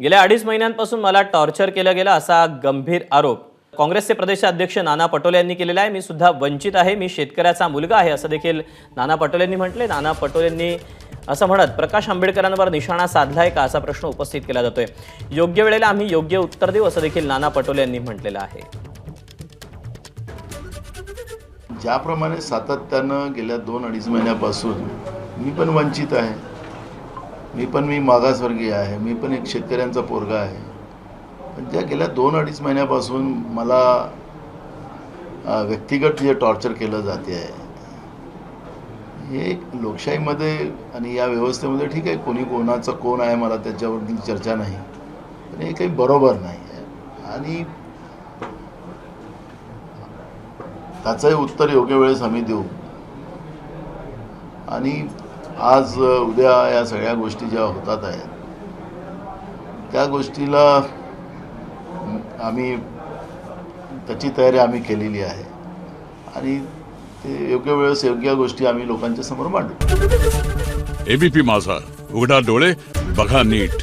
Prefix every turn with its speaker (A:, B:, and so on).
A: गेल्या अडीच महिन्यांपासून मला टॉर्चर केलं गेलं असा गंभीर आरोप. काँग्रेसचे प्रदेशाध्यक्ष नाना पटोले यांनी केलेला आहे. मी सुद्धा वंचित आहे. मी शेतकऱ्याचा मुलगा आहे असं देखील नाना पटोलेंनी म्हटले. नाना पटोलेंनी असं म्हणत प्रकाश आंबेडकरांवर निशाणा साधलाय का? असा प्रश्न उपस्थित केला जातोय. योग्य वेळेला आम्ही योग्य उत्तर देऊ असं देखील नाना पटोले यांनी म्हटलेलं आहे.
B: ज्याप्रमाणे सातत्यानं गेल्या दोन अडीच महिन्यापासून मी पण वंचित आहे. मी पण मी मागासवर्गीय आहे. मी पण एक शेतकऱ्यांचा पोरगा आहे. पण त्या गेल्या दोन अडीच महिन्यापासून मला व्यक्तिगत जे टॉर्चर केलं जाते. आहे हे लोकशाहीमध्ये आणि या व्यवस्थेमध्ये ठीक आहे कोणी कोणाचं कोण आहे मला त्याच्यावरती चर्चा नाही. पण हे काही बरोबर नाही आहे. आणि त्याचंही उत्तर योग्य वेळेस आम्ही देऊ. आणि आज उद्या या सगळ्या गोष्टी ज्या होतात आहेत त्या गोष्टीला आम्ही त्याची तयारी आम्ही केलेली आहे. आणि ते योग्य वेळेस योग्य गोष्टी आम्ही लोकांच्या समोर मांडू.
C: एबीपी माझा उघडा डोळे बघा नीट.